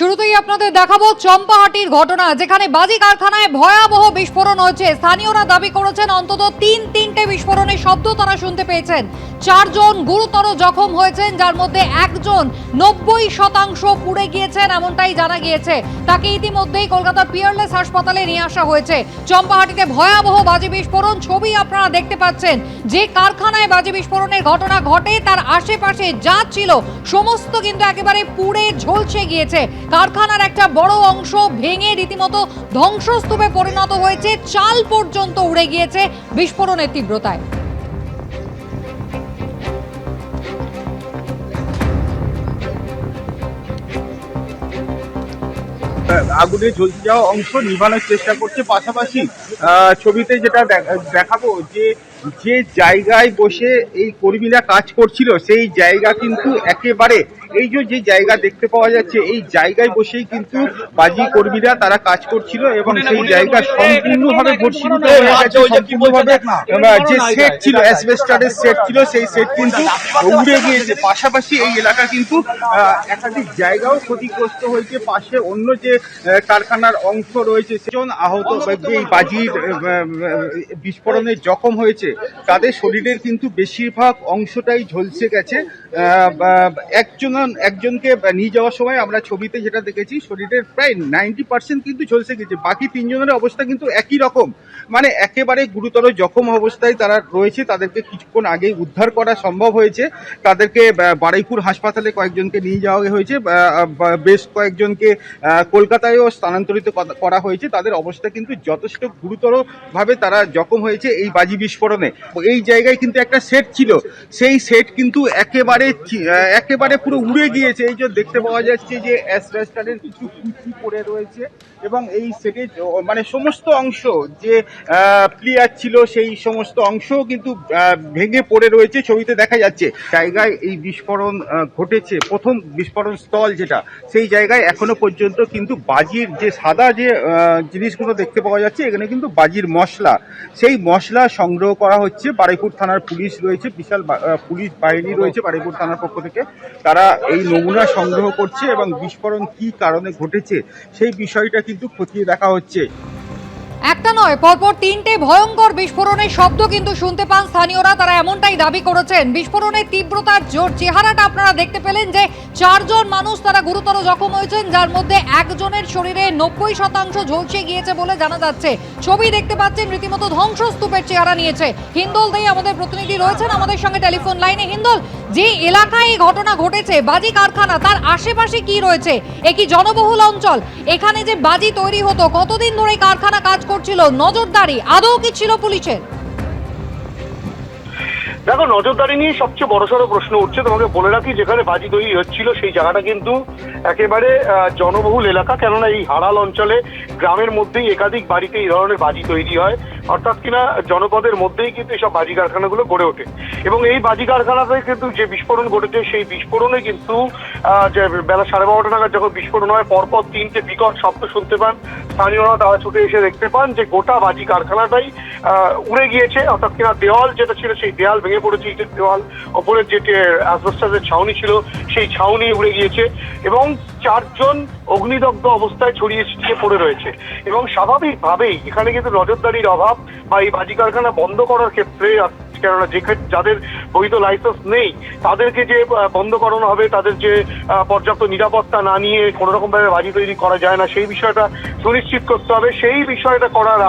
শুরুতেই আপনাদের দেখাবো চম্পাহাটির ঘটনা, যেখানে বাজি কারখানায় ভয়াবহ বিস্ফোরণ হয়েছে। স্থানীয়রা দাবি করেছেন অন্তত তিন তিনটে বিস্ফোরণের শব্দ তারা শুনতে পেয়েছেন। চারজন গুরুতর জখম হয়েছেন, যার মধ্যে একজন নব্বই শতাংশ পুড়ে গিয়েছেন এমনটাই জানা গিয়েছে। তাকে ইতিমধ্যেই কলকাতার পিয়ারলেস হাসপাতালে নিয়ে আসা হয়েছে। চম্পাহাটিতে ভয়াবহ বাজি বিস্ফোরণ ছবি আপনারা দেখতে পাচ্ছেন। যে কারখানায় বাজি বিস্ফোরণের ঘটনা ঘটে, তার আশেপাশে যা ছিল, সমস্ত কিন্তু একেবারে পুড়ে ঝলসে গিয়েছে। কারখানার একটা বড় অংশ ভেঙে রীতিমতো ধ্বংসস্তূপে পরিণত হয়েছে। চাল পর্যন্ত উড়ে গিয়েছে বিস্ফোরণের তীব্রতায়। আগুনে জ্বলতে যাওয়া অংশ নিভানোর চেষ্টা করছে। পাশাপাশি ছবিতে যেটা দেখ- দেখাবো যে যে জায়গায় বসে এই কর্মীরা কাজ করছিল, সেই জায়গা কিন্তু একেবারে এই যে যে জায়গা দেখতে পাওয়া যাচ্ছে এই জায়গায় বসেই কিন্তু বাজি কর্মীরা তারা কাজ করছিল এবং সেই জায়গা সম্পূর্ণভাবে ভর্ষীভূত হয়ে গেছে সম্পূর্ণভাবে যে সেট ছিল অ্যাসবেস্টারের সেট ছিল সেই সেট কিন্তু উড়ে গিয়েছে। পাশাপাশি এই এলাকা কিন্তু একাধিক জায়গাও ক্ষতিগ্রস্ত হয়েছে। পাশে অন্য যে কারখানার অংশ রয়েছে সেজন আহত যে এই বাজির বিস্ফোরণে জখম হয়েছে। তাদের শরীরের কিন্তু বেশিরভাগ অংশটাই ঝলসে গেছে। আহ, বা- একজনকে নিয়ে যাওয়ার সময় আমরা ছবিতে যেটা দেখেছি, শরীরের প্রায় নাইনটি পার্সেন্ট কিন্তু ঝলসে গেছে। বাকি তিনজনের অবস্থা কিন্তু একই রকম। মানে একেবারে গুরুতর জখম অবস্থায় তারা রয়েছে। তাদেরকে কিছুক্ষণ আগেই উদ্ধার করা সম্ভব হয়েছে। তাদেরকে বারুইপুর হাসপাতালে কয়েকজনকে নিয়ে যাওয়া হয়েছে। বেশ কয়েকজনকে কলকাতায়ও স্থানান্তরিত করা হয়েছে। তাদের অবস্থা কিন্তু যথেষ্ট গুরুতরভাবে তারা জখম হয়েছে এই বাজি বিস্ফোরণে। এই জায়গায় কিন্তু একটা সেট ছিল। সেই সেট কিন্তু একেবারে একেবারে পুরো উড়ে গিয়েছে। এই যে দেখতে পাওয়া যাচ্ছে যে অ্যাসবেস্টারের কিছু কুচি পড়ে রয়েছে এবং এই সেটের মানে সমস্ত অংশ যে প্লেয়ার ছিল সেই সমস্ত অংশও কিন্তু ভেঙে পড়ে রয়েছে ছবিতে দেখা যাচ্ছে। জায়গায় এই বিস্ফোরণ ঘটেছে। প্রথম বিস্ফোরণ স্থল যেটা, সেই জায়গায় এখনও পর্যন্ত কিন্তু বাজির যে সাদা যে জিনিসগুলো দেখতে পাওয়া যাচ্ছে, এখানে কিন্তু বাজির মশলা। সেই মশলা সংগ্রহ করা হচ্ছে। বারুইপুর থানার পুলিশ রয়েছে, বিশাল পুলিশ বাহিনী রয়েছে বারুইপুর থানার পক্ষ থেকে। তারা এই নমুনা সংগ্রহ করছে এবং বিস্ফোরণ কি কারণে ঘটেছে সেই বিষয়টা কিন্তু খতিয়ে দেখা হচ্ছে। একটা নয়, পরপর তিনটে ভয়ঙ্কর বিস্ফোরণের শব্দ কিন্তু শুনতে পান স্থানীয়রা। তারা এমনটাই দাবি করেছেন। বিস্ফোরণের তীব্রতার জোর চেহারাটা আপনারা দেখতে পেলেন যে চারজন মানুষ তারা গুরুতর জখম হয়েছেন, যার মধ্যে একজনের শরীরে নব্বই শতাংশ ঝলসে গিয়েছে বলে জানা যাচ্ছে। ছবি দেখতে পাচ্ছেন, রীতিমতো ধ্বংসস্তূপের চেহারা নিয়েছে। হিন্দল দেই আমাদের প্রতিনিধি রয়েছেন আমাদের সঙ্গে টেলিফোন লাইনে। হিন্দল যে এলাকায় এই ঘটনা ঘটেছে, বাজি কারখানা, তার আশেপাশে কি রয়েছে? এ কি জনবহুল অঞ্চল? এখানে যে বাজি তৈরি হতো, কতদিন ধরে কারখানা কাজ করছিল? নজরদারি, আদৌ কি ছিল পুলিশের? দেখো, নজরদারি নিয়ে সবচেয়ে বড়সড় প্রশ্ন উঠছে। তোমাকে বলে রাখি, যেখানে বাজি তৈরি হচ্ছিল, সেই জায়গাটা কিন্তু একেবারে জনবহুল এলাকা। কেননা এই হারাল অঞ্চলে, গ্রামের মধ্যেই একাধিক বাড়িতে এই ধরনের বাজি তৈরি হয়। অর্থাৎ কিনা জনপদের মধ্যেই কিন্তু এইসব বাজি কারখানাগুলো গড়ে ওঠে। এবং এই বাজি কারখানাতে কিন্তু যে বিস্ফোরণ ঘটেছে, সেই বিস্ফোরণে কিন্তু যে বেলা সাড়ে বারোটা নাগাদ যখন বিস্ফোরণ হয়, পরপর তিনটে বিকট শব্দ শুনতে পান। স্থানীয়রা তারা ছুটে এসে দেখতে পান যে গোটা বাজি কারখানাটাই উড়ে গিয়েছে। অর্থাৎ কিনা দেওয়াল যেটা ছিল, সেই দেওয়াল ভেঙে পড়েছে। ইটের দেওয়াল ওপরের যে অ্যাসবেস্টাসের ছাউনি ছিল, সেই ছাউনি উড়ে গিয়েছে এবং চারজন অগ্নিদগ্ধ অবস্থায় ছড়িয়ে ছিটিয়ে পড়ে রয়েছে। এবং স্বাভাবিকভাবেই এখানে কিন্তু নজরদারির অভাব বা এই বাজি কারখানা বন্ধ করার ক্ষেত্রে কেননা যেখানে যাদের বৈধ লাইসেন্স নেই, তাদেরকে যে বন্ধ করানো হবে, তাদের যে পর্যাপ্ত নিরাপত্তা না নিয়ে কোনো রকম ভাবে বাজি তৈরি করা যায় না, সেই বিষয়টা সুনিশ্চিত করতে হবে। সেই বিষয়টা করার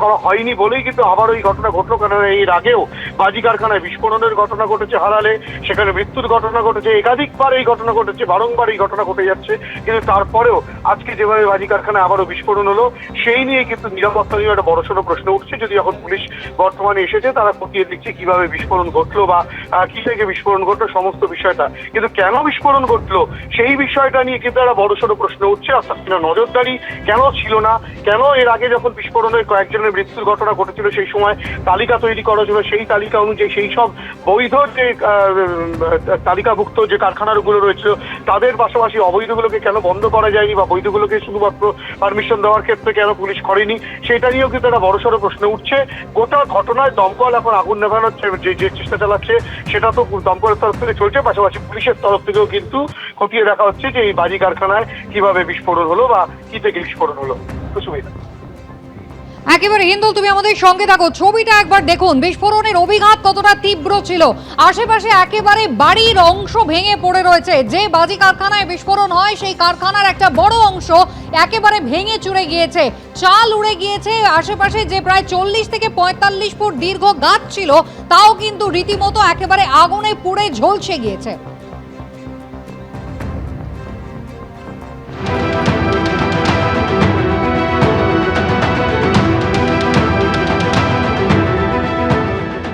করা হয়নি বলেই কিন্তু আবার ওই ঘটনা ঘটলো কারণ এর আগেও বাজি কারখানায় বিস্ফোরণের ঘটনা ঘটেছে হারালে, সেখানে মৃত্যুর ঘটনা ঘটেছে, একাধিকবার এই ঘটনা ঘটেছে, বারংবার এই ঘটনা ঘটে যাচ্ছে, কিন্তু তারপরেও আজকে যেভাবে বাজি কারখানায় আবারও বিস্ফোরণ হলো, সেই নিয়ে কিন্তু নিরাপত্তা নিয়ে একটা বড়সড় প্রশ্ন উঠছে। যদি এখন পুলিশ বর্তমানে এসেছে, তারা খতিয়ে দেখছে কীভাবে বিস্ফোরণ ঘটলো বা কি থেকে বিস্ফোরণ ঘটলো, সমস্ত বিষয়টা। কিন্তু কেন বিস্ফোরণ ঘটলো, সেই বিষয়টা নিয়ে কিন্তু একটা বড় বড়সড় প্রশ্ন উঠছে। অর্থাৎ কিনা নজরদারি কেন ছিল না? কেন এর আগে যখন বিস্ফোরণের কয়েকজনের মৃত্যুর ঘটনা ঘটেছিল, সেই সময় তালিকা তৈরি করা ছিল সেই তালিকা অনুযায়ী সেই সব বৈধ যে তালিকাভুক্ত যে কারখানাগুলো রয়েছে তাদের পাশাপাশি অবৈধগুলোকে কেন বন্ধ করা যায়নি বা বৈধগুলোকে শুধুমাত্র পারমিশন দেওয়ার ক্ষেত্রে কেন পুলিশ করেনি, সেটা নিয়েও কিন্তু একটা বড় বড়সড় প্রশ্ন উঠছে। গোটা ঘটনায় দমকল এখন আগুন যে যে চেষ্টা চালাচ্ছে, সেটা তো দমকলের তরফ থেকে চলছে। পাশাপাশি পুলিশের তরফ থেকেও কিন্তু খতিয়ে দেখা হচ্ছে যে এই বাজি কারখানায় কীভাবে বিস্ফোরণ হলো বা কি থেকে বিস্ফোরণ হলো সুবিধা একেবারে হিন্দু তুমি আমাদের সঙ্গে থাকো। ছবিটা একবার দেখুন, বিস্ফোরণের অভিঘাত কতটা তীব্র ছিল। আশেপাশে একেবারে বাড়ির অংশ ভেঙে পড়ে রয়েছে। যে বাজি কারখানায় বিস্ফোরণ হয়, সেই কারখানার একটা বড় অংশ একেবারে ভেঙে চুরে গিয়েছে। চাল উড়ে গিয়েছে, আশেপাশে যে প্রায় চল্লিশ থেকে পঁয়তাল্লিশ ফুট দীর্ঘ গাছ ছিল, তাও কিন্তু রীতিমতো একেবারে আগুনে পুড়ে ঝলসে গিয়েছে।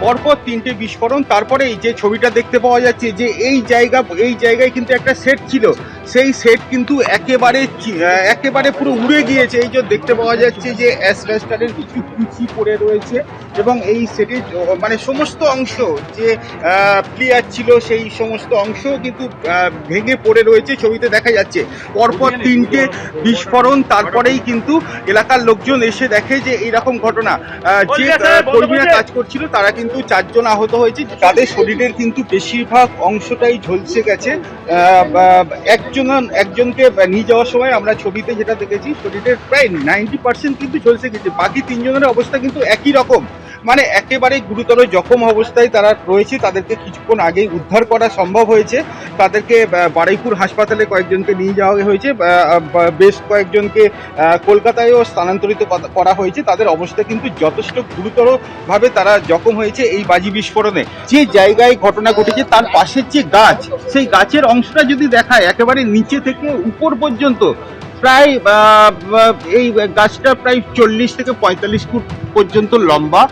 পরপর তিনটে বিস্ফোরণ, তারপরে এই যে ছবিটা দেখতে পাওয়া যাচ্ছে যে এই জায়গা, এই জায়গায় কিন্তু একটা সেট ছিল। সেই সেট কিন্তু একেবারে একেবারে পুরো উড়ে গিয়েছে। এই যে দেখতে পাওয়া যাচ্ছে যে অ্যাসবেস্টারের কিছু কুচি পড়ে রয়েছে এবং এই সেটের মানে সমস্ত অংশ যে প্লেয়ার ছিল সেই সমস্ত অংশ কিন্তু ভেঙে পড়ে রয়েছে ছবিতে দেখা যাচ্ছে। পরপর তিনটে বিস্ফোরণ তারপরেই কিন্তু এলাকার লোকজন এসে দেখে যে এইরকম ঘটনা। যে কর্মীরা কাজ করছিল তারা কিন্তু চারজন আহত হয়েছে। তাদের শরীরের কিন্তু বেশিরভাগ অংশটাই ঝলসে গেছে। বা- একজন একজনকে নিয়ে যাওয়ার সময় আমরা ছবিতে যেটা দেখেছি শরীরের প্রায় নাইনটি পার্সেন্ট কিন্তু ঝলসে গেছে বাকি তিনজনের অবস্থা কিন্তু একই রকম। মানে একেবারে গুরুতর জখম অবস্থায় তারা রয়েছে, তাদেরকে কিছুক্ষণ আগেই উদ্ধার করা সম্ভব হয়েছে। তাদেরকে বারুইপুর হাসপাতালে কয়েকজনকে নিয়ে যাওয়া হয়েছে বেশ কয়েকজনকে কলকাতায়ও স্থানান্তরিত করা- হয়েছে। তাদের অবস্থা কিন্তু যথেষ্ট গুরুতরভাবে তারা জখম হয়েছে এই বাজি বিস্ফোরণে। যে জায়গায় ঘটনা ঘটেছে, তার পাশের যে গাছ, সেই গাছের অংশটা যদি দেখায়, একেবারে নিচে থেকে উপর পর্যন্ত, প্রায় এই গাছটা প্রায় চল্লিশ থেকে পঁয়তাল্লিশ ফুট পর্যন্ত লম্বা।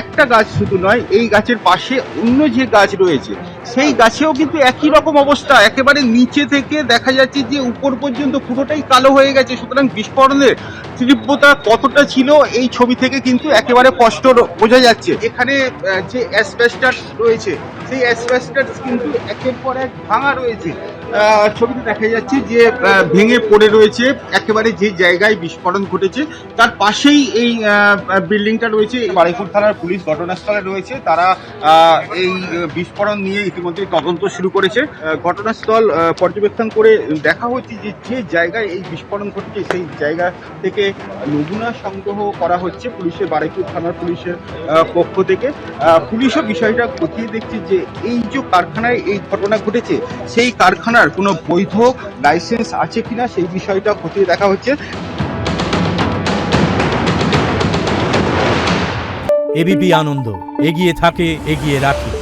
একটা গাছ শুধু নয়, এই গাছের পাশে অন্য যে গাছ রয়েছে, সেই গাছেও কিন্তু একই রকম অবস্থা। একেবারে নিচে থেকে দেখা যাচ্ছে যে উপর পর্যন্ত পুরোটাই কালো হয়ে গেছে, সুতরাং বিস্ফোরণের তীব্রতা কতটা ছিল এই ছবি থেকে কিন্তু একেবারে স্পষ্ট বোঝা যাচ্ছে। এখানে যে অ্যাসবেস্টার রয়েছে, সেই অ্যাসবেস্টার কিন্তু একের পর এক ভাঙা রয়েছে। ছবিতে দেখা যাচ্ছে যে ভেঙে পড়ে রয়েছে একেবারে যে জায়গায় বিস্ফোরণ ঘটেছে, তার পাশেই এই বিল্ডিংটা রয়েছে। বারুইপুর থানার পুলিশ ঘটনাস্থলে রয়েছে। তারা এই বিস্ফোরণ নিয়ে ইতিমধ্যে তদন্ত শুরু করেছে। ঘটনাস্থল পর্যবেক্ষণ করে দেখা হচ্ছে যে যে জায়গায় এই বিস্ফোরণ ঘটেছে, সেই জায়গা থেকে নমুনা সংগ্রহ করা হচ্ছে পুলিশের বারুইপুর থানার পুলিশের পক্ষ থেকে। পুলিশও বিষয়টা খতিয়ে দেখছে যে, এই যে কারখানায় এই ঘটনা ঘটেছে, সেই কারখানার কোনো বৈধ লাইসেন্স আছে কিনা সেই বিষয়টা খতিয়ে দেখা হচ্ছে। এবিপি আনন্দ, এগিয়ে থাকে, এগিয়ে রাখে।